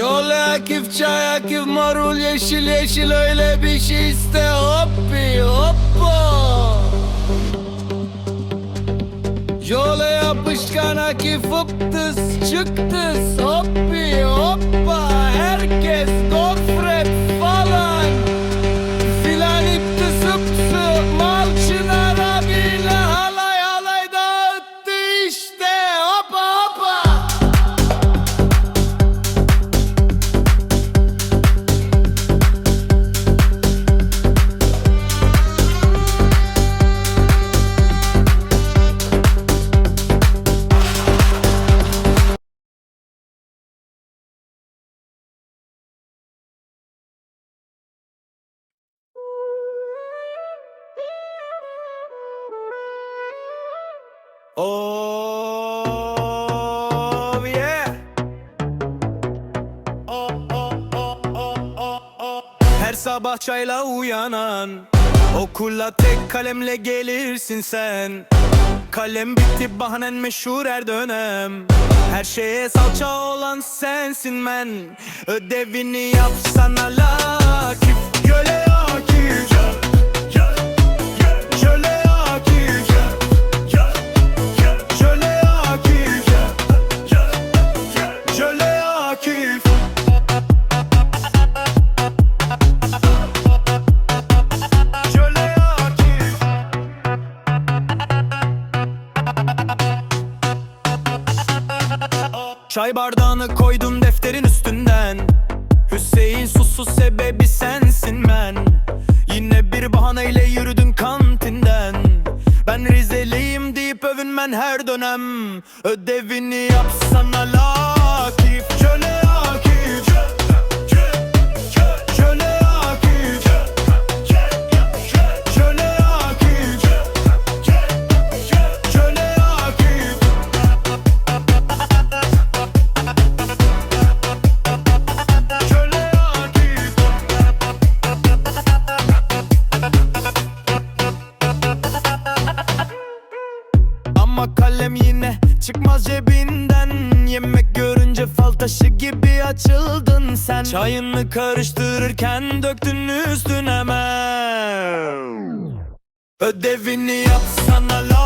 Akif çay akif marul yeşil yeşil öyle bir şey iste. Hoppi hoppa Yola yapışkan akif fıptıs çıktız. Hoppi hoppa. Herkes gofret Oh yeah. Oh, oh, oh, oh, oh, oh. Her sabah çayla uyanan Okula tek kalemle gelirsin sen Kalem bitti bahanen meşhur her dönem Her şeye salça olan sensin men Ödevini yapsana Çay bardağını koydun defterin üstünden. Hüseyin susuz sebebi sensin ben Yine bir bahaneyle yürüdün kantinden. Ben Rizeliyim deyip övünmen her dönem. Ödevini yapsana lakif Şöyle Ama kalem yine çıkmaz cebinden. Yemek görünce fal taşı gibi açıldın sen. Çayını karıştırırken döktün üstüne. Hemen Ödevini yapsana la